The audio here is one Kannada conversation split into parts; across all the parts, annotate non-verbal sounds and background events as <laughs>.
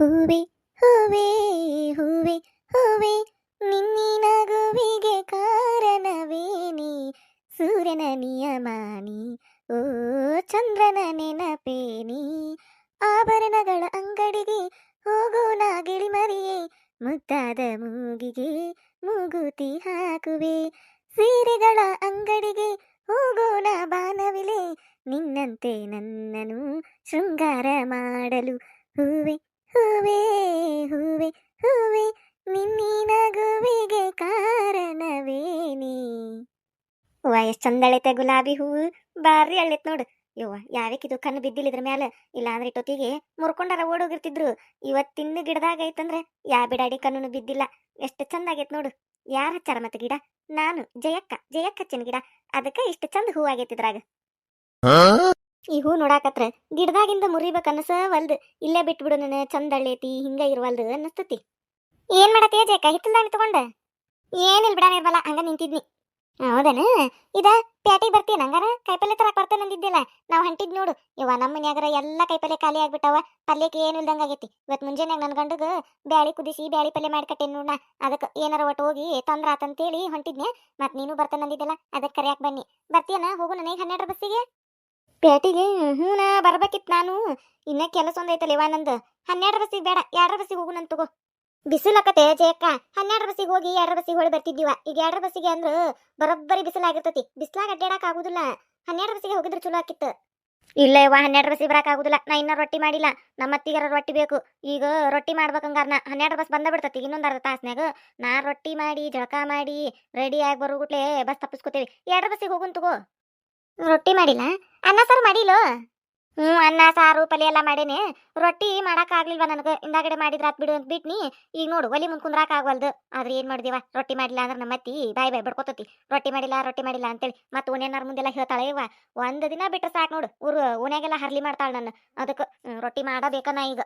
ಹೂವೆ ಹೂವೆ ಹೂವೆ ಹೂವೆ ನಿನ್ನಿನ ಗುವಿಗೆ ಕಾರಣವೇನಿ? ಸೂರ್ಯನ ನಿಯಮಾನಿ, ಓ ಚಂದ್ರನ ನೆನಪೇನಿ? ಆಭರಣಗಳ ಅಂಗಡಿಗೆ ಹೋಗೋಣ ಗಿಳಿಮರಿಯೇ ಮುದ್ದಾದ ಮೂಗಿಗೆ ಮೂಗುತಿ ಹಾಕುವೆ. ಸೀರೆಗಳ ಅಂಗಡಿಗೆ ಹೋಗೋಣ ಬಾನವಿಲೆ, ನಿನ್ನಂತೆ ನನ್ನನು ಶೃಂಗಾರ ಮಾಡಲು ಹೂವೆ ಹೂವೆ ಹೂವೆ ಹೂವೆ ನಿನ್ನಿ ನಗುವಿಗೆ ಕಾರಣವೇನಿ ವಾ ಎಷ್ಟ್ ಚಂದಳೈತೆ ಗುಲಾಬಿ ಹೂವು ಬಾರಿ ಅಳ್ಳೈತ್ ನೋಡು. ಯವ್ವ ಯಾವಕ್ಕಿದು ಕಣ್ಣು ಬಿದ್ದಿಲ್ಲ ಇದ್ರ ಮ್ಯಾಲ? ಇಲ್ಲಾಂದ್ರೆ ಇಟ್ಟೊತ್ತಿಗೆ ಮುರ್ಕೊಂಡಾರ ಓಡೋಗಿರ್ತಿದ್ರು. ಇವತ್ತಿನ ಗಿಡದಾಗ ಐತಂದ್ರೆ ಯಾ ಬಿಡಾಡಿ ಕಣ್ಣು ಬಿದ್ದಿಲ್ಲ. ಎಷ್ಟು ಚಂದ ಆಗೇತ್ ನೋಡು. ಯಾರ್ ಹಚ್ಚಾರ ಮತ್ತೆ ಗಿಡ? ನಾನು, ಜಯಕ್ಕ ಜಯಕ್ಕ ಹಚ್ಚಿನ ಗಿಡ. ಅದಕ್ಕೆ ಇಷ್ಟು ಚಂದ ಹೂ ಆಗೈತಿ ಇದ್ರಾಗ. ಈ ಹೂ ನೋಡಾಕತ್ರ ಗಿಡದಾಗಿಂದ ಮುರಿಬೇಕು ಅನಸ ವಲ್ದು. ಇಲ್ಲೇ ಬಿಟ್ಬಿಡು ನನ್ನ ಚಂದ ಅಳ್ಳೇತಿ ಹಿಂಗ ಇರುವಲ್ದು ಅನ್ನಸ್ತತಿ. ಏನ್ ಮಾಡತ್ತೀಯ ಜೇಕ ಹಿತ್ತಲ್ದಾಗ ತಗೊಂಡ ಏನಿಲ್ಲ ಬಿಡ ನಿರ್ಮಲ, ಹಂಗ ನಿಂತಿದ್ನಿ. ಹೌದನ? ಇದ ಪ್ಯಾಟಿಗೆ ಬರ್ತೀನಿ ಹಂಗಾರ? ಕಾಯಿಪಲ್ಲೆ ತರಕ್ ಬರ್ತೇನೆ ಅಂದಿದ್ದಿಲ್ಲ ನಾವು ಹೊಂಟಿದ್ ನೋಡು. ಇವ ನಮ್ಮ ಮನ್ಯಾಗರ ಎಲ್ಲಾ ಕಾಯಿಪಲ್ಲೆ ಖಾಲಿ ಆಗ್ಬಿಟ್ಟವ. ಪಲ್ಯಕ್ಕೆ ಏನು ಇಲ್ದಂಗ ಆಗೈತಿ. ಇವತ್ ಮುಂಜಾನೆ ನನ್ನ ಗಂಡಗ ಬ್ಯಾಳಿ ಕುದಿಸಿ, ಬ್ಯಾಳಿ ಪಲ್ಯ ಮಾಡ್ಕಟ್ಟೇನಿ ನೋಡ ಅದಕ್ಕೆ ಏನಾರ ಒಟ್ಟು ಹೋಗಿ ತೊಂದ್ರ ಆತಂತೇಳಿ ಹೊಂಟಿದ್ನೆ ಮತ್ತೆ ನೀನು ಬರ್ತಾನೆ ಅಂದಿದ್ದಲ್ಲ ಅದಕ್ಕೆ ಕರೆಯಾಕ್ ಬನ್ನಿ. ಬರ್ತೀಯನ ಹೋಗು ನನಗೆ ಹನ್ನೆರಡು ಬಸ್ಸಿಗೆ? ಪ್ಯಾಟಿಗೆ ಹ್ಞೂನ ಬರ್ಬೇಕಿತ್ತು ನಾನು. ಇನ್ನ ಕೆಲಸ ಒಂದೈತಲ್ಲ ಇವ ನಂದು. ಹನ್ನೆರಡು ಬಸ್ಸಿಗೆ ಬೇಡ, ಎರಡರ ಬಸ್ಸಿಗೆ ಹೋಗು ನನ್ ತಗೋ. ಬಿಸಿಲಕ್ಕತೆ ಜಯಕ್ಕ, ಹನ್ನೆರಡು ಬಸ್ಸಿಗೆ ಹೋಗಿ ಎರಡರ ಬಸ್ಸಿಗೆ ಹೊಳಿ ಬರ್ತಿದ್ದೀವ. ಈಗ ಎರಡರ ಬಸ್ಸಿಗೆ ಅಂದ್ರ ಬರೋಬ್ಬರಿ ಬಿಸಿಲಾಗಿರ್ತತಿ ಬಿಸಿಲಾಗ ಅಡ್ಡಾಡಕ್ ಆಗುದಿಲ್ಲ. ಹನ್ನೆರಡು ಬಸ್ಸಿಗೆ ಹೋಗಿದ್ರೆ ಚಲೋ ಆಕಿತ್ತು. ಇಲ್ಲ ಇವ ಹನ್ನೆರಡು ಬಸ್ಸಿಗೆ ಬರಕ್ ಆಗುದಿಲ್ಲ. ನಾ ಇನ್ನ ರೊಟ್ಟಿ ಮಾಡಿಲ್ಲ. ನಮ್ಮ ಅತ್ತಿಗಾರ ರೊಟ್ಟಿ ಬೇಕು. ಈಗ ರೊಟ್ಟಿ ಮಾಡ್ಬೇಕಂಗಾರ ನಾ ಹನ್ನೆರಡು ಬಸ್ ಬಂದ ಬಿಡ್ತತಿ ಇನ್ನೊಂದು ಅರ್ಧ ತಾಸ್ನಾಗ ನಾ ರೊಟ್ಟಿ ಮಾಡಿ, ಜಳಕ ಮಾಡಿ, ರೆಡಿ ಆಗಿ ಬರೋಗುಟ್ಲೆ ಬಸ್ ತಪ್ಪಿಸ್ಕೊತೇವಿ. ಎರಡು ಬಸ್ಸಿಗೆ ಹೋಗುನ್ ತಗೋ. ರೊಟ್ಟಿ ಮಾಡಿಲ್ಲ? ಅನ್ನ ಸಾರು ಮಾಡಿಲ್ಲೋ? ಹ್ಞೂ ಅನ್ನ, ಸಾರು, ಪಲ್ಯ ಎಲ್ಲ ಮಾಡೇನಿ. ರೊಟ್ಟಿ ಮಾಡಕ್ ಆಗ್ಲಿಲ್ವ ನನಗೆ? ಹಿಂದಾಗಡೆ ಮಾಡಿದ್ರ ಆತ್ ಬಿಡು ಅಂತ ಬಿಟ್ನಿ. ಈಗ ನೋಡು, ಒಲಿ ಮುಂದ್ ಕುಂದ್ರಾಕ್ ಆಗವಲ್ದು. ಆದ್ರೆ ಏನ್ ಮಾಡಿದೀವ? ರೊಟ್ಟಿ ಮಾಡಿಲ್ಲ ಅಂದ್ರೆ ನಮ್ಮ ಅತ್ತಿ ಬಾಯ್ ಬಾಯ್ ಬಡ್ಕೊತತಿ. ರೊಟ್ಟಿ ಮಾಡಿಲ್ಲ ರೊಟ್ಟಿ ಮಾಡಿಲ್ಲ ಅಂತೇಳಿ ಮತ್ತೆ ಓನೇನಾರ ಮುಂದೆಲ್ಲ ಹೇಳ್ತಾಳೆ ಇವ ಒಂದ್ ದಿನ ಬಿಟ್ಟರೆ ಸಾಕು ನೋಡು. ಊರು ಓನೆಗೆಲ್ಲ ಹರ್ಲಿ ಮಾಡ್ತಾಳ ನನ್ನ ಅದಕ್ಕೆ ರೊಟ್ಟಿ ಮಾಡಬೇಕ ನಾ ಈಗ.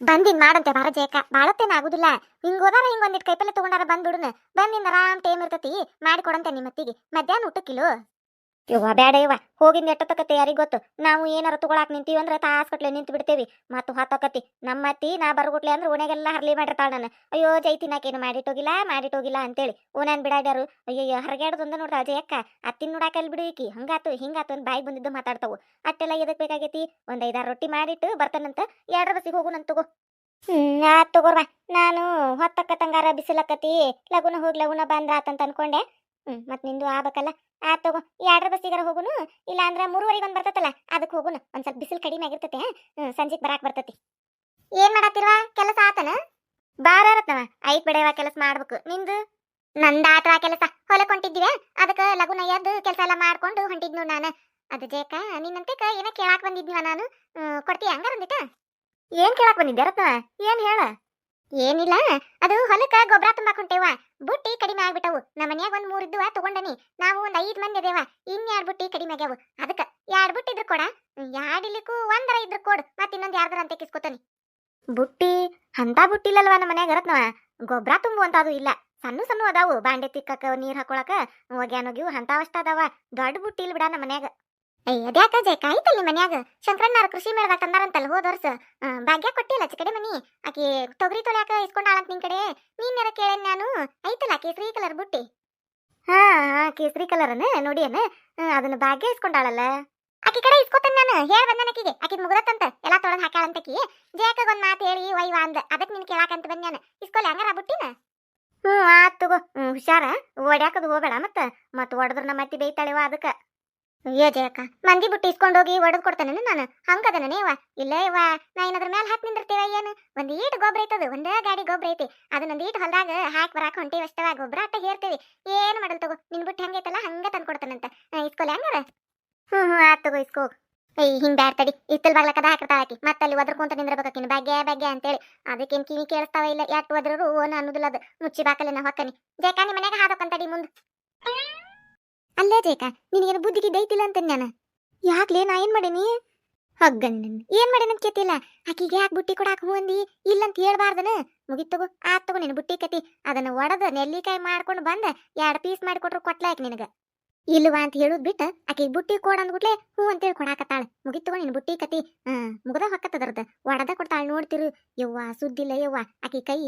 ಬಂದಿನ್ ಮಾಡಂತೆ ಬಾರ ಜೇಕ ಬಾಳತ್ತೇನ ಆಗುದಿಲ್ಲ. ಹಿಂಗ್ ಹೋದಾರ, ಹಿಂಗ್ ಒಂದಿಟ್ ಕೈಪಲ್ಲೆ ತಗೊಂಡಾರ ಬಂದ್ಬಿಡುನ. ಬಂದಿನ ಆರಾಮ್ ಟೈಮ್ ಇರ್ತತಿ. ಮಾಡಿಕೊಡಂತೆ ನಿಮ್ಮತ್ತಿಗೆ. ಮಧ್ಯಾಹ್ನ ಊಟಕ್ಕಿಲೋ ಯವ್ವ, ಬೇಡ ಯವ್ವ. ಹೋಗಿಂದ ಎಷ್ಟೊತ್ತಕತ್ತೆ ಯಾರಿಗ್ ಗೊತ್ತು. ನಾವು ಏನಾರ ತಗೊಳಕ್ ನಿಂತೀವಿ ಅಂದ್ರೆ ತಾಸ್ಕಟ್ಲೆ ನಿಂತು ಬಿಡ್ತೇವಿ. ಮತ್ತು ಹೊತ್ತಕತಿ ನಮ್ಮ ಅತ್ತಿ, ನಾ ಬರಗುಟ್ಲೆ ಅಂದ್ರೆ ಓಣೆಗೆಲ್ಲ ಹರ್ಲಿ ಮಾಡಿರ್ತಾಳ ನಾನು. ಅಯ್ಯೋ, ಜೈತಿ, ನಾಕೇನು ಮಾಡಿಟ್ಟೋಗಿಲ್ಲ ಮಾಡಿಟ್ಟೋಗಿಲ್ಲ ಅಂತೇಳಿ. ಓನ್ಯಾನ್ ಬಿಡಾಡ್ಯಾರು. ಅಯ್ಯಯ್ಯೋ, ಹರಗ್ಯಾಡ್ದೊಂದ ನೋಡ್ರ ಅಜಯಕ್ಕ ಅತ್ತಿನ ಅಲ್ಲಿ ಬಿಡು ಈಕಿ. ಹಂಗಾತು, ಹಿಂಗಾತು ಅಂತ ಬಾಯಿ ಬಂದಿದ್ದು ಮಾತಾಡ್ತಾವು. ಅಟ್ಟೆಲ್ಲ ಎದಕ್ ಬೇಕಾಗೈತಿ? ಒಂದ್ ಐದಾರು ರೊಟ್ಟಿ ಮಾಡಿಟ್ಟು ಬರ್ತಾನಂತ ಎರಡರ ಬಸ್ಸಿಗೆ ಹೋಗು ನನ್ ತಗೋ. ಹ್ಮ್, ಆತ್ ತಗೋರ್ವ. ನಾನು ಹೊತ್ತಕ್ಕ ತಂಗಾರ ಬಿಸಿಲಕ್ಕತಿ ಲಗುನ ಹೋಗಿ ಲಗುನ ಬಂದ್ರ ಆತಂತ ಅನ್ಕೊಂಡೆ. ಹ್ಮ್ ಮತ್ ನಿಂದು ಆಗ್ಬೇಕಲ್ಲ? ಆ ತಗೋ ಎರಡರ ಬಸ್ಸಿಗಾರ ಹೋಗುನು? ಇಲ್ಲ ಅಂದ್ರ ಮೂರುವರೆಗೆ ಒಂದ್ ಬರ್ತತಲ್ಲ ಅದಕ್ಕೆ ಹೋಗುನು. ಒಂದ್ ಸ್ವಲ್ಪ ಬಿಸಿಲು ಕಡಿಮೆ ಆಗಿರ್ತತೆ ಹ್ಮ್, ಸಂಜೆಗ್ ಬರಾಕ್ ಬರ್ತತಿ. ಏನ್ ಮಾಡತ್ತಿಲ್ವಾ ಕೆಲಸ ಆತನ? ಬಾರ ರತ್ನವ ಐತ್ ಬಿಡವ ಕೆಲಸ ಮಾಡ್ಬೇಕು. ನಿಂದು? ನಂದ ಆತ್ರ ಕೆಲಸ. ಹೊಲಕ್ ಹೊಂಟಿದ್ದೀವಿ? ಅದಕ್ಕೆ ಲಗುನ ಎದ್ದು ಕೆಲಸ ಎಲ್ಲ ಮಾಡ್ಕೊಂಡು ಹೊಂಟಿದ್ನು ನಾನು. ಅದು ಜೇಕ ನಿನ್ನಂತೆ ಏನ ಕೇಳಾಕ್ ಬಂದಿದ್ನಿವ ನಾನು. ಕೊಡ್ತೀಯ? ಹಂಗಾರ ಒಂದಿಟ ಏನ್ ಕೇಳಾಕ್ ಬಂದಿದ್ದೆ? ರತ್ನ ಏನ್ ಹೇಳ? ಏನಿಲ್ಲ. ಅದು ಹೊಲಕ್ಕ ಗೊಬ್ಬರ ತುಂಬಾಕ್ ಬುಟ್ಟಿ ಕಡಿಮೆ ಆಗ್ಬಿಟ್ಟವು. ನಮ್ಮ ಮನ್ಯಾಗ ಒಂದ್ ಮೂರ್ ತಗೊಂಡನಿ. ನಾವು ಒಂದ್ ಐದ್ ಮಂದಿ ಅದೇವ ಇನ್ ಎರಡ್ ಬುಟ್ಟಿ ಕಡಿಮೆ ಆಗ್ಯಾವ. ಅದಕ್ಕ ಎರಡ್ ಬುಟ್ಟಿ ಇದ್ರ ಕೊಡ. ಯಾಡಿಲಿಕ್ಕೂ ಒಂದರ ಇದ್ರ ಕೊಡ್. ಮತ್ ಇನ್ನೊಂದ್ ಯಾರ್ದ್ರ ಅಂತ ಕಿಸ್ಕೊತಾನಿ. ಬುಟ್ಟಿ, ಅಂತ ಬುಟ್ಟಿ ಇಲ್ಲಲ್ವಾ ನಮ್ಮ ಮನ್ಯಾಗ ಇರತ್ನವ ಗೊಬ್ಬರ ಇಲ್ಲ. ಸಣ್ಣ ಸಣ್ಣ ಅದಾವು. ಬಾಂಡೆ ತಿಕ್ಕಕ, ನೀರ್ ಹಾಕೊಳಕ. ಒಗ್ಯಾನೋಗಿವು ಅಂತಾವಷ್ಟ ಅದಾವ. ದೊಡ್ಡ ಬುಟ್ಟಿ ಇಲ್ಲ ಬಿಡ ನಮ್ಮ ಮನ್ಯಾಗ. ಅದ್ಯಾಕ ಜಯಕ ಐತಲ್ ನಿಮ್ಮ ಮನ್ಯಾಗ? ಶಂಕರಣ್ಣಾರ ಕೃಷಿ ಮೇಳದಾಗ ತಂದಾರಂತಲ್ಲ ಹೋದ ವರ್ಷ? ಭಾಗ್ಯ ಕೊಟ್ಟಿಲ್ಲ ಚಿಕಡೆ ಮನಿ. ಆಕಿ ತೊಗರಿ ತೊಳ್ಯಾಕ ಇಸ್ಕೊಂಡಾಳಂತ ನಿನ್ ಕಡೆ. ನೀನ್ಯಾರ ಕೇಳೇನ್ ನಾನು? ಐತಲ್ಲ ಕೇಸರಿ ಕಲರ್ ಬುಟ್ಟಿ? ಹಾ ಹಾ ಕೇಸರಿ ಕಲರ್ನ, ನೋಡಿಯನ. ಅದನ್ನ ಭಾಗ್ಯ ಇಸ್ಕೊಂಡಾಳಲ್ಲ ಆಕಿ ಕಡೆ ಇಸ್ಕೊತಾನ ನಾನು. ಹೇಳ ಬಂದನ ಆಕಿಗೆ. ಆಕಿ ಮುಗ್ದತ್ತಂತ. ಎಲ್ಲಾ ತೊಳೆದ್ ಹಾಕ್ಯಾಳಂತಕಿ ಜಯಕಗ ಒಂದ್ ಮಾತು ಹೇಳಿ ವೈವ ಅಂದ. ಅದಕ್ ನಿನ್ ಕೇಳಾಕಂತ ಬಂದ್ಯಾನ ಇಸ್ಕೊಲ್ಲ ಹಂಗಾರ ಬುಟ್ಟಿನ? ಹ್ಮ್, ಆತ್ ತಗೋ. ಹುಷಾರ. ಒಡ್ಯಾಕದು ಹೋಗ್ಬೇಡ ಮತ್ತ. ಮತ್ ಒಡದ್ರ ನಮ್ಮ ಅತ್ತಿ ಬೈತಾಳೆವ ಅದಕ್ಕ. ಅಯ್ಯೋ ಜಯಕ್ಕ, ಮಂದಿ ಬಿಟ್ಟು ಇಸ್ಕೊಂಡ್ ಹೋಗಿ ಒಡದ್ ಕೊಡ್ತಾನೆ ನಾನು. ಹಂಗದನೇ ನೇವ? ಇಲ್ಲ ಇವ, ನಾ ಏನಾದ್ರ ಮ್ಯಾಲ ಹಾಕಿ ನಿಂದಿರ್ತೀವ ಏನು? ಒಂದು ಈಟ್ ಗೊಬ್ಬರ ಐತದ, ಒಂದೇ ಗಾಡಿ ಗೊಬ್ಬರ ಐತಿ. ಅದನ್ನೊಂದು ಈಟ್ ಹೊಲ್ದಾಗ ಹಾಕಿ ಬರಾಕ ಹೊಂಟಿವಿ ಅಷ್ಟವ ಗೊಬ್ಬರ ಅಟ್ಟ ಹೇರ್ತೀವಿ. ಏನ್ ಮಾಡಲ್ ತಗೋ, ನಿನ್ ಬಿಟ್ಟು ಹಂಗೈತಲ್ಲ ಹಂಗ ತಂದು ಕೊಡ್ತಾನಂತ. ಇಸ್ಕೊಲೆ ಹಂಗಾರ? ಹ್ಞೂ ಹ್ಞೂ ಆತ್ ತಗೋ, ಇಸ್ಕೋ. ಏಯ್, ಹಿಂಗ್ ಬ್ಯಾಡ್ ತಡಿ. ಇತ್ತಲ್ ಬಾಗ್ಲ ಕದ ಹಾಕಿರ್ತಾಳ ಆಕಿ. ಮತ್ತೆ ಅಲ್ಲಿ ಒದ್ರಕೊಂತ ನಿಂದ್ರಬೇಕಾಕಿನ ಭಾಗ್ಯ ಬಗ್ಗೆ ಅಂತೇಳಿ. ಅದಕ್ಕೇನ್ ಕಿವಿ ಕೇಳಿಸ್ತಾವ ಇಲ್ಲ ಎಟ್ ಒದ್ರರು ಓನ ಅನ್ನೋದಿಲ್ಲ ಅದು. ಮುಚ್ಚಿ ಬಾಕಲೆ ನಾ ಹೊಕ್ಕನಿ. ಜೇಕಾ ನಿಮ್ಮ ಮನ್ಯಾಗ ಹಾದಕ್ಕಂತಡಿ ಮುಂದ್. ಅಲ್ಲೇ ಜೇಕ ನಿನಗೇನು ಬುದ್ಧಿಗೆ ದೈತಿಲ್ಲ ಅಂತ ನಾನು ಯಾಕ್ಲೇ, ನಾ ಏನ್ ಮಾಡೇನಿ? ಹಗ್ಗನ್ ಏನ್ ಮಾಡೇನ ಕೇತಿಲ್ಲ ಆಕಿಗೆ ಯಾಕೆ ಬುಟ್ಟಿ ಕೊಡಾಕ ಹೂ ಇಲ್ಲ ಅಂತ ಹೇಳ್ಬಾರ್ದನ. ಮುಗಿತ್ ತಗೋ, ಆತ್ ತಗೋ ನಿನ್ ಬುಟ್ಟಿ ಕತಿ. ಅದನ್ನ ಒಡದ ನೆಲ್ಲಿಕಾಯಿ ಮಾಡ್ಕೊಂಡು ಬಂದ, ಎರಡ್ ಪೀಸ್ ಮಾಡಿ ಕೊಟ್ರು ಕೊಟ್ಲಾಯ್ಕ ನಿನಗ. ಇಲ್ವಾ ಅಂತ ಹೇಳುದ್ ಬಿಟ್ಟ ಆಕೆ ಬುಟ್ಟಿ ಕೊಡ ಅಂದ್ಬಿಟ್ಲೆ ಅಂತ ಅಂತೇಳಿ ಕೊಡಾಕತ್ತಾಳ ಮುಗಿತು ನಿನ್ ಬುಟ್ಟಿ ಕತಿ. ಹ್ಮ್ ಮುಗದ ಹೊಕ್ಕತ್ತದ್ರದ ಒಡದ ಕೊಡ್ತಾಳ ನೋಡ್ತಿರು. ಯವ್ವ, ಸುದ್ದಿಲ್ಲ ಯವ್ವ. ಆಕಿ ಕೈ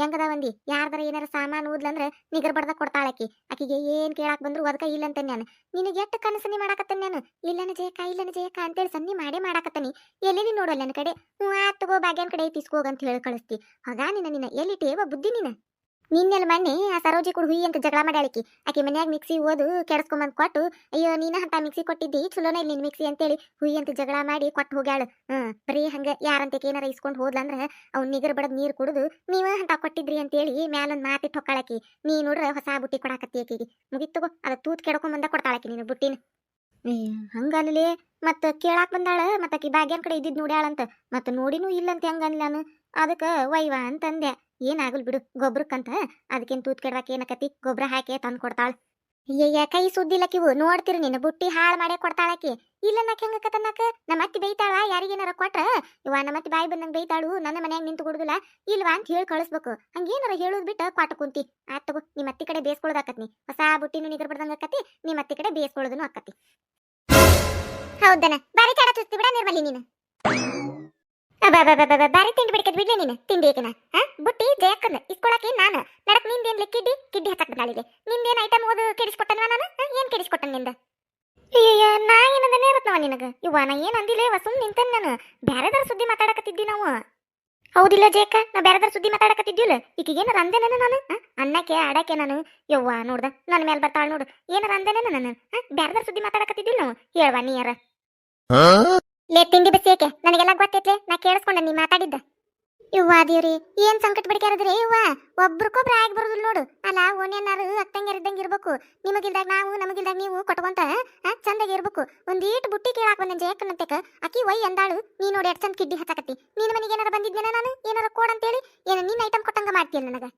ಹೆಂಗದ ಒಂದಿ? ಯಾರ್ದಾರ ಏನಾರ ಸಾಮಾನು ಓದ್ಲಂದ್ರ ನಿಗರ್ ಬಡ್ದ ಕೊಡ್ತಾಳ ಆಕಿ. ಆಕಿಗೆ ಏನ್ ಕೇಳಾಕ್ ಬಂದ್ರು ಅದಕ್ಕ ಇಲ್ಲ ಅಂತ ನಾನು. ನಿನಗೆ ಎಷ್ಟು ಕನಸನಿ ಮಾಡಾಕತ್ತೇನೆ ನಾನು? ಇಲ್ಲನ ಜಯಕ ಇಲ್ಲನ ಜಯಕ ಅಂತೇಳಿ ಸನ್ನಿ ಮಾಡೇ ಮಾಡಾಕತ್ತನಿ. ಎಲ್ಲಿ ನೋಡಲ್ಲ ನನ್ನ ಕಡೆ? ಹ್ಞೂ, ಆತ್ ತಗೋ, ಬಾಗ್ಯನ್ ಕಡೆ ಅಂತ ಹೇಳಿ ಕಳಿಸ್ತಿ. ಹಗಾ ನಿನ್ನ ನಿನ್ನ ಎಲ್ಲಿ ಟೇವ ಬುದ್ಧಿ ನೀನ? ನಿನ್ನೆಲ್ಲ ಮೊನ್ನೆ ಆ ಸರೋಜಿ ಕೂಡ ಹುಯಿ ಅಂತ ಜಗಳ ಮಾಡ್ಯಾಳಿಕಿ. ಆಕೆ ಮನ್ಯಾಗ ಮಿಕ್ಸಿ ಓದು ಕೆಡ್ಸ್ಕೊಂಬಂದ್ ಕೊಟ್ಟು, ಅಯ್ಯೋ ನೀನ ಅಂತ ಮಿಕ್ಸಿ ಕೊಟ್ಟಿದ್ದಿ, ಚಲೋನ ಇಲ್ಲಿ ನಿನ್ ಮಿಕ್ಸಿ ಅಂತೇಳಿ ಹುಯಿ ಅಂತ ಜಗಳ ಮಾಡಿ ಕೊಟ್ಟು ಹೋಗ್ಯಾಳು. ಹ್ಮ್ ಬರೀ ಹಂಗ ಯಾರಂತ ಏನಾರ ಇಸ್ಕೊಂಡು ಹೋದ್ಲಂದ್ರ ಅವ್ನ ನಿಗರ್ ಬಡದ್ ನೀರ್ ಕುಡಿದು ನೀವ ಅಂತ ಕೊಟ್ಟಿದ್ರಿ ಅಂತೇಳಿ ಮ್ಯಾಲೊಂದ್ ಮಾತಿ ಹೊಕ್ಕಾಳಕಿ. ನೀ ನೋಡ್ರ ಹೊಸ ಬುಟ್ಟಿ ಕೊಡಾಕತ್ತಿ ಆಕಿಗೆ. ಮುಗಿತಗೋ ಅದ ತೂತ್ ಕೆಡ್ಕೊಂಡ್ ಬಂದ ಕೊಡ್ತಾಳಕಿ ನೀನು ಬುಟ್ಟಿನ. ಹಂಗಲ್ಲಿ ಮತ್ತ ಕೇಳಾಕ್ ಬಂದಾಳ, ಮತ್ತ ಆಕಿ ಭಾಗ್ಯನ್ ಕಡೆ ಇದ್ದಿದ್ ನೋಡ್ಯಾಳಂತ. ಮತ್ತ ನೋಡಿನೂ ಇಲ್ಲಂತ ಹೆಂಗ ನಾನು ಅದಕ್ಕ ವೈವಾ ಅಂತಂದೆ. ಏನಾಗಲ್ ಬಿಡು, ಗೊಬ್ರಕ್ಕಂತ. ಅದಕ್ಕೇನು ತೂತ್ ಕೆಡ್ವಾಕ ಏನಕತಿ ಗೊಬ್ಬರ ಹಾಕಿ ತಂದು ಕೊಡ್ತಾಳ. ಅಯ್ಯಯ್ಯ, ಕೈ ಸುದ್ದಿಲ್ಲಕಿವು ನೋಡ್ತಿರು ನೀನು, ಬುಟ್ಟಿ ಹಾಳು ಮಾಡೇ ಕೊಡ್ತಾಳಕಿ ಇಲ್ಲ ನಾಕ್ ಹೆಂಗಕತ್ತನ್ನಾಕ ನಮ್ಮ ಅತ್ತಿ ಬೈತಾಳ? ಯಾರಿಗೇನಾರ ಕೊಟ್ರ? ಇವ ನಮ್ಮ ಅತ್ತಿ ಬಾಯಿ ಬಂದಂಗೆ ಬೈತಾಳು, ನನ್ನ ಮನ್ಯಾಗ ನಿಂತು ಕೊಡುದಿಲ್ಲ. ಇಲ್ವಾ ಅಂತ ಹೇಳಿ ಕಳಿಸ್ಬೇಕು. ಹಂಗೇನಾರ ಹೇಳುದ್ ಬಿಟ್ಟು ಕ್ವಾಟ ಕುಂತಿ. ಆತ್ ತಗೋ ನಿಮ್ಮ ಅತ್ತಿ ಕಡೆ ಬೇಸ್ಕೊಳ್ಳೋದಾಕತ್ನಿ ಹೊಸ ಬುಟ್ಟಿನೂ ನಿಗರ್ ಬಡ್ದಂಗ ಆಕತಿ ನಿಮ್ಮ ಅತ್ತಿ ಕಡೆ ಬೇಸ್ಕೊಳ್ಳೋದನ್ನು ಆಕತಿ ಹೌದನ? ಬಾರಿ ಚಾಡ ಚುಸ್ತಿ ಬಿಡ ನಿರ್ಮಲಿ ನೀನು. ಬಾರಿ ತಿಂಡಿ ಬಿಡ್ಕದ್ ಬಿಡ್ಲಿ ನೀನು. ತಿಂಡಿ ಹಾ? ಬುಟ್ಟಿ ಜಯಕ್ಕನ ಇಸ್ಕೊಳಕ್ಕೆ ನಾನು? ನಡಕ್ ನಿಂದೇನ್ ಕಿಡ್ಡಿ? ಕಿಡ್ಡಿ ಹತ್ತಕ್ ನಾಳಿಗೆ ನಿಂದೇನ್ ಐಟಮ್ ಓದು ಕೆಡಿಸ್ಕೊಟ್ಟನ್ವ ನಾನು? ಏನ್ ಕೆಡಿಸ್ಕೊಟ್ಟನ್ನಿಂದ? ಅಯ್ಯಯ್ಯ, ನಾ ಏನಂದನೇ ಇರತ್ನವ ನಿನಗ? ಇವ್ವ ನಾ ಏನ್ ಅಂದಿಲ್ಲ ಇವ ಸುಮ್ ನಿಂತನ್ ನಾನು. ಬ್ಯಾರೆದಾರ ಸುದ್ದಿ ಮಾತಾಡಕತ್ತಿದ್ದಿ ನಾವು. ಹೌದಿಲ್ಲ ಜೇಕ ನಾ ಬೇರೆದ್ರ ಸುದ್ದಿ ಮಾತಾಡಕತ್ತಿದ್ದಿಲ್ಲ. ಈಕಿಗೇನಾರ ಅಂದೇನ ನಾನು? ಅನ್ನಕ್ಕೆ, ಆಡಕ್ಕೆ ನಾನು? ಯವ್ವ, ನೋಡ್ದ ನನ್ನ ಮೇಲೆ ಬರ್ತಾಳ ನೋಡು. ಏನಾರ ಅಂದೇನ ನಾನು? ಹಾ? ಸುದ್ದಿ ಮಾತಾಡಕತ್ತಿದ್ದಿಲ್ಲ ನಾವು. ಹೇಳ್ವಾ ನೀ ಯಾರ? ಲೇ, ತಿಂಡಿ ಬಸ್ ಏಕೆ? ನನಗೆಲ್ಲ ಗೊತ್ತೈತ್ಲೆ, ನಾ ಕೇಳಿಸ್ಕೊಂಡೆ ನೀ ಮಾತಾಡಿದ್ದ. ಇವ್ವ ದೇವ್ರಿ, ಏನ್ ಸಂಕಟ ಬಿಡ್ಕ್ಯಾರದ್ರಿ? ಇವ್ವ ಒಬ್ರಿಗೊಬ್ರು ಆಗಿ ಬರುದಿಲ್ಲ ನೋಡು. ಅಲ್ಲ ಓನೇನಾರು ಅಕ್ಕಂಗೆ ಇದ್ದಂಗೆ ಇರ್ಬೇಕು. ನಿಮಗಿಲ್ದಾಗ ನಾವು, ನಮಗಿಲ್ದಾಗ ನೀವು ಕೊಟ್ಕೊಂತ ಚಂದಾಗಿ ಇರ್ಬೇಕು. ಒಂದೀಟ್ ಬುಟ್ಟಿ ಕೇಳಾಕ್ ಬಂದ ಜಯಕ್ಕನಂತೆಕ, ಅಕ್ಕಿ ವೈ ಅಂದಾಳು, ನೀ ನೋಡಿ ಎಷ್ಟ್ ಚಂದ ಕಿಡ್ಡಿ ಹಚ್ಚಕತ್ತಿ. ನಿನ್ನ ಮನೆಗೆ ಏನಾರ ಬಂದಿದ್ದೇನ ನಾನು? ಏನಾರ ಕೋಡ್ ಅಂತೇಳಿ? ಏನ ನಿನ್ನ ಐಟಮ್ ಕೊಟ್ಟಂಗ ಮಾಡ್ತೀಯ ನನಗ?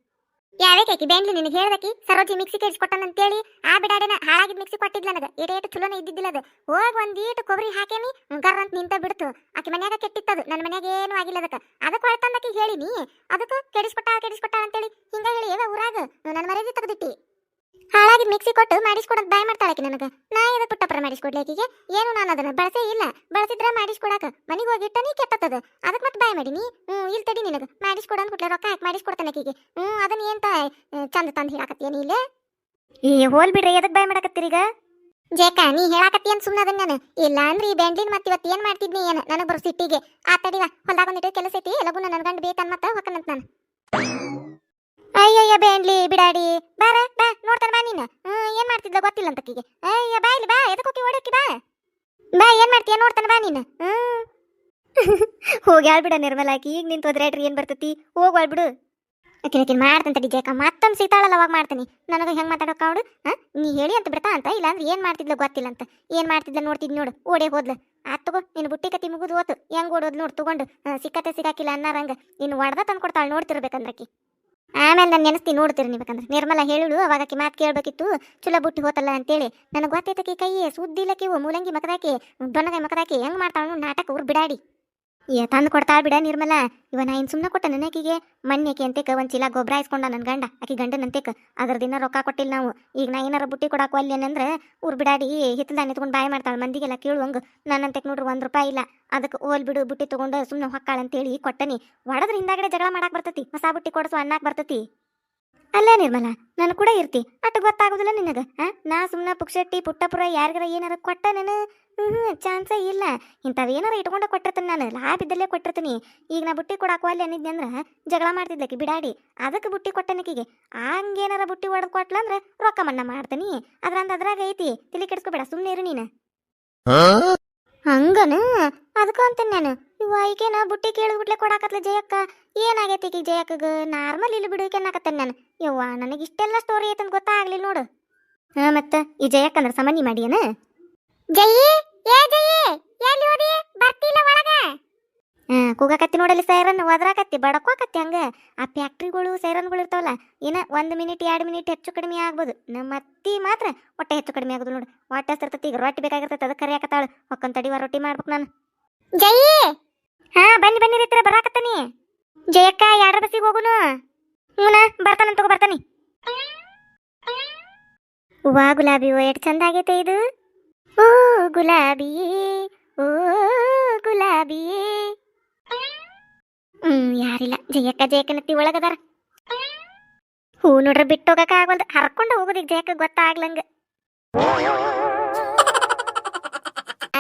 ಯಾವ್ಯಾಕಿ ಬ್ಯಾಂಡ್ಲಿ ನಿನಗೆ ಹೇಳ್ದಕ್ಕಿ ಸರೋಜಿ ಮಿಕ್ಸಿ ಕೇಳಿಸ್ಕೊಟ್ಟನಂತೇಳಿ ಆ ಬಿಡಾಡಿನ ಹಾಳಾಗಿದ್ ಮಿಕ್ಸಿ ಕೊಟ್ಟಿದ್ಲ ನನಗ. ಏಟೇಟು ಚಲೋನ ಇದ್ದಿದ್ದಿಲ್ಲ ಅದು. ಹೋಗ್ ಒಂದೀಟು ಕೊಬ್ಬರಿ ಹಾಕೇನಿ ಗರ್ ಅಂತ ನಿಂತ ಬಿಡ್ತು. ಆಕಿ ಮನ್ಯಾಗ ಕೆಟ್ಟಿತ್ತದು. ನನ್ನ ಮನ್ಯಾಗ ಏನು ಆಗಿಲ್ಲ ಅದಕ್ಕೆ. ಅದಕ್ಕೆ ಹೊಳ್ತಂದಕಿ ಹೇಳಿನಿ ಅದಕ್ಕೆ ಕೆಡಿಸ್ಕೊಟ್ಟ ಕೆಡಿಸ್ಕೊಟ್ಟ ಅಂತೇಳಿ ಹಿಂಗ ಹೇಳಿ, ಏವ ಊರಾಗ? ನನ್ನ ಮರ್ಯಾದೆ ತೆಗ್ದಿಟ್ಟಿ. ಹಾಳಾಗಿದ್ ಮಿಕ್ಸಿ ಕೊಟ್ಟು ಮಾಡಿಸ್ಕೊಡಕ್ ಬಾಯ್ ಮಾಡ್ತಾಳಕಿ ನನಗೆ. ನಾ ಇದಕ್ಕೆ ಪುಟ್ಟಪ್ಪರ ಮಾಡಿಸ್ಕೊಡ್ಲಿ ಆಕಿಗೆ? ಏನು ನಾನು ಅದನ್ನ ಬಳಸೇ ಇಲ್ಲ. ಬಳಸಿದ್ರ ಮಾಡಿಸ್ಕೊಡಾಕ. ಹೋಗಿ ಹೋಗಿಟ್ಟ ನೀ ಕೆಟ್ಟತ್ತದ ಅದಕ್ಕೆ ಮತ್ತೆ ಬಾಯ್ ಮಾಡೀನಿ ಹ್ಞೂ ಇಲ್ಲಿ ತಡಿ ನಿನಗೆ. ಮಾಡಿಸ್ಕೊಡ ಅಂದ್ಬಿಟ್ಲೆ ರೊಕ್ಕ ಹಾಕಿ ಮಾಡಿಸ್ಕೊಡ್ತಾನೆ ಆಕಿಗೆ. ಹ್ಞೂ ಅದನ್ನ ಏನ್ ಚಂದ ತಂದು ಹೇಳಾಕತ್ತೀನಿ ನೀ ಇಲ್ಲೇ? ಈ ಹೋಲ್ ಬಿಡ್ರಿ ಎದಕ್ ಬಾಯ್ ಮಾಡಕತ್ತೀರೀಗ ಜೇಕ ನೀ ಹೇಳಾಕತ್ತಿ ಅಂತ ಸುಮ್ಮನೆ ಅದನ್ನ ನಾನು? ಇಲ್ಲ ಅಂದ್ರೆ ಈ ಬ್ಯಾಂಡ್ಲಿನ್ ಮತ್ತೆ ಇವತ್ತು ಏನು ಮಾಡ್ತಿದ್ನಿ ಏನು? ನನಗೆ ಬರೋ ಸಿಟ್ಟಿಗೆ. ಆ ತಡಿವ ಹೊಲ್ದಾಗ ಒಂದಿಟ್ಟು ಕೆಲಸ ಐತಿ. ಲಗುನ ನನ್ನ ಗಂಡ ಬೇಕನ್ ಮತ್ತೆ ಹೊಕ್ಕನಂತ ನಾನು. ಬ್ಯಾಂಡ್ಲಿ ಬಿಡಾಡಿ. ಬಾರ ಬಾ. ನೋಡ್ತಾನೆ ಬಾ ನೀನು. ಏನು ಮಾಡ್ತಿದ್ಲ ಗೊತ್ತಿಲ್ಲ ಅಂತಕ್ಕಿಗೆ ಅಯ್ಯ, ಬಾ ಇಲ್ಲಿ ಬಾ. ಎದಕ್ಕೆ ಹೋಗಿ ಬಾ. ಬಾ, ಏನ್ ಮಾಡ್ತೀಯ? ನೋಡ್ತಾನೆ ಬಾ ನೀನು. <laughs> ಹೋಗಿ ಹೋಗ್ಯಾಳ್ ಬಿಡ ನಿರ್ಮಲಾಕಿ ಈಗ ನಿಂತು ಹೋದ್ರೇಟ್ರಿ ಏನ್ ಬರ್ತತಿ? ಹೋಗಿ ಆಳ್ಬಿಡು. ಆಕಿನ ಮಾಡ್ತಂತ ಡಿಜೇಕ ಮತ್ತೊಮ್ಮೆ ಸಿಗ್ತಾಳಲ್ಲ ಅವಾಗ ಮಾಡ್ತೀನಿ. ನನಗೆ ಹೆಂಗ್ ಮಾತಾಡೋಕೆ ಅವಳು? ನೀ ಹೇಳಿ ಅಂತ ಬಿಡ್ತಾ ಅಂತ? ಇಲ್ಲ ಅಂದ್ರೆ ಏನು ಮಾಡ್ತಿದ್ಲ ಗೊತ್ತಿಲ್ಲ ಅಂತ. ಏನು ಮಾಡ್ತಿದ್ಲ ನೋಡ್ತಿದ್ ನೋಡು. ಓಡೇ ಹೋದ್ಲು. ಆತ್ ತಗೋ ನಿನ್ನ ಬುಟ್ಟಿ ಕತಿ ಮುಗಿದು ಹೋತು. ಹೆಂಗ್ ಓಡೋದ್ ನೋಡು, ತಗೊಂಡು. ಸಿಕ್ಕತ್ತೆ, ಸಿಗಾಕಿಲ್ಲ ಅನ್ನಾರಂಗ ನೀನ್ ಒಡ್ದ ತಂದು ಕೊಡ್ತಾಳೆ ನೋಡ್ತಿರ್ಬೇಕಂದ್ರಕಿ. ಆಮೇಲೆ ನಾನು ನೆನೆಸ್ತೀನಿ ನೀವು ಬೇಕಂದ್ರೆ ನಿರ್ಮಲ ಹೇಳುಳು ಅವಾಗ ಆಕಿ ಮಾತು ಕೇಳಬೇಕಿತ್ತು. ಚುಲ ಬುಟ್ಟಿ ಹೋತಲ್ಲ ಅಂತೇಳಿ. ನನಗೆ ಗೊತ್ತೈತಕಿ ಕೈ ಸುದ್ದಿಲ್ಲಕಿ ಮೂಲಂಗಿ ಮಕದಾಕಿ ದೊಣ್ಣಗಾಯಿ ಮಕದಾಕಿ ಹೆಂಗ್ ಮಾಡ್ತಾಳು ನಾಟಕ ಊರು ಬಿಡಾಡಿ. ಏ, ತಂದು ಕೊಡ್ತಾ ಬಿಡ ನಿರ್ಮಲ. ಇವ ನಾ ಇನ್ ಸುಮ್ಮನೆ ಕೊಟ್ಟ ನನಗೀಗೆ ಮನ್ಯಕ್ಕೆ ಅಂತೇಕ ಒಂದ್ ಚೀಲ ಗೊಬ್ಬರ ಇಸ್ಕೊಂಡ ನನ್ನ ಗಂಡ. ಆಕಿ ಗಂಡನ ಅಂತೇಕ ಅದ್ರ ದಿನ ರೊಕ್ಕ ಕೊಟ್ಟಿಲ್ಲ ನಾವು. ಈಗ ನಾ ಏನಾರ ಬುಟ್ಟಿ ಕೊಡಾಕು ಅಲ್ಲಿ ಏನಂದ್ರೆ ಊರ್ ಬಿಡಾಡಿ ಹಿತ್ತಲ್ದಾಗ ನಿಂತ್ಕೊಂಡು ಬಾಯ್ ಮಾಡ್ತಾಳೆ. ಮಂದಿಗೆಲ್ಲ ಕೇಳುವಂಗ ನನ್ನಂತೆಕ್ ನೋಡ್ರಿ ಒಂದ್ ರೂಪಾಯಿ ಇಲ್ಲ. ಅದಕ್ಕೆ ಓಲ್ ಬಿಡು, ಬುಟ್ಟಿ ತಗೊಂಡು ಸುಮ್ಮನೆ ಹೊಕ್ಕಾಳ ಅಂತೇಳಿ ಕೊಟ್ಟನಿ. ಒಡದ್ರ ಹಿಂದಾಗಡೆ ಜಗಳ ಮಾಡಾಕ್ ಬರ್ತತಿ. ಹೊಸ ಬುಟ್ಟಿ ಕೊಡಸು ಅನ್ನಕ್ಕೆ ಬರ್ತತಿ. ಅಲ್ಲ ನಿರ್ಮಲ ನಾನು ಕೂಡ ಇರ್ತಿ. ಅಟ್ ಗೊತ್ತಾಗುದಿಲ್ಲ ನಿನಗ ಆ? ನಾ ಸುಮ್ಮನೆ ಪುಕ್ಷಟ್ಟಿ ಪುಟ್ಟಪುರ ಯಾರಿಗಾರ ಏನಾರ ಕೊಟ್ಟ ನಾನು? ಹ್ಞೂ ಚಾನ್ಸೇ ಇಲ್ಲ. ಇಂಥವ್ ಏನಾರ ಇಟ್ಕೊಂಡ ಕೊಟ್ಟಿರ್ತೀನಿ ನಾನು. ಲಾಭ ಇದ್ದಲ್ಲೇ ಕೊಟ್ಟಿರ್ತೀನಿ. ಈಗ ನಾ ಬುಟ್ಟಿ ಕೊಡಾಕೋ ಅಲ್ಲಿ ಅನ್ನಿದ್ನಿ ಅಂದ್ರ ಜಗಳ ಮಾಡ್ತಿದ್ಲಕಿ ಬಿಡಾಡಿ. ಅದಕ್ಕೆ ಬುಟ್ಟಿ ಕೊಟ್ಟನಕಿಗೆ. ಹಂಗೇನಾರ ಬುಟ್ಟಿ ಹೊಡೆದು ಕೊಟ್ಲಂದ್ರೆ ರೊಕ್ಕ ಮಣ್ಣ ಮಾಡ್ತೀನಿ. ಅದ್ರಂದ ಅದ್ರಾಗ ಐತಿ. ತಿಳಿ ಕೆಡ್ಸ್ಕೊಬೇಡ ಸುಮ್ಮನೆ ಇರು ನೀನು. ಹಂಗನ? ಅದಕ್ಕ ಅಂತೇನೆ ನಾನು. ಇವ ನಾ ಬುಟ್ಟಿ ಕೇಳಿದ್ಬಿಟ್ಲೆ ಕೊಡಾಕತ್ಲ ಜಯಕ್ಕ. ಏನಾಗೈತಿ ಈಗ ಜಯಕ್ಕಗ ನಾರ್ಮಲ್ ಇಲ್ಲಿ ಬಿಡು ಕೆನ್ನಾಕತ್ತೇನೆ ನಾನು. ಯವ್ವ ನನಗೆ ಇಷ್ಟೆಲ್ಲ ಸ್ಟೋರಿ ಐತಂತ ಗೊತ್ತಾಗ್ಲಿಲ್ಲ ನೋಡು. ಹಾ ಮತ್ತ ಈ ಜಯಕ್ಕ ಅಂದ್ರೆ ಮಾಡಿಯನ? ಜಯಿ ಏ ಜಯಿ ಎಲ್ಲಿ ಹೋದಿ? ಬರ್ತಿಲ್ಲ ಒಳಗೆ. ಹಾ ಕೂಗಾಕತ್ತಿ ನೋಡಲಿ ಸೈರನ್ ಒದ್ರಾಕತ್ತಿ ಬಡಕೋಕತ್ತಿ ಹಂಗ. ಆ ಫ್ಯಾಕ್ಟ್ರಿಗಳು ಸೈರನ್ಗಳು ಇರ್ತಾವಲ್ಲ ಏನ ಒಂದ್ ಮಿನಿಟ್ ಎರಡು ಮಿನಿಟ್ ಹೆಚ್ಚು ಕಡಿಮೆ ಆಗ್ಬೋದು. ನಮ್ಮ ಅತ್ತಿ ಮಾತ್ರ ಹೊಟ್ಟೆ ಹೆಚ್ಚು ಕಡಿಮೆ ಆಗೋದು ನೋಡು. ಹೊಟ್ಟೆ ಹಸ್ತಿರ್ತೈತಿ ಈಗ ರೊಟ್ಟಿ ಬೇಕಾಗಿರ್ತೈತಿ ಅದಕ್ಕೆ ಕರಿಯಾಕತ್ತಾಳ. ಹೊಕ್ಕನ್ ತಡಿವ ರೊಟ್ಟಿ ಮಾಡ್ಬೇಕು ನಾನು. ಜಯಿ ಹಾ, ಬನ್ನಿ ಬನ್ನಿ ರೀತ್ರ ಬರಾಕತ್ತಾನಿ ಜಯಕ್ಕ ಯಾರ ಬಸ್ಸಿಗೆ ಹೋಗುನು? ಹ್ಞೂನ ಬರ್ತಾನಂತ ತಗೋ, ಬರ್ತಾನಿ. ವಾ, ಗುಲಾಬಿ ಓ ಎಷ್ಟು ಚಂದ ಆಗೈತೆ ಇದು. ಓ, ಗುಲಾಬಿ ಓ, ಗುಲಾಬಿ. ಹ್ಮ್, ಯಾರಿಲ್ಲ. ಜಯಕ್ಕ ಜಯಕ್ಕನತ್ತಿ ಒಳಗದಾರ ಹೂ ನೋಡ್ರ, ಬಿಟ್ಟು ಹೋಗಕ ಆಗೋದು ಹರ್ಕೊಂಡು ಹೋಗೋದು ಈಗ ಜಯಕ್ಕ, ಗೊತ್ತಾಗ್ಲಂಗ.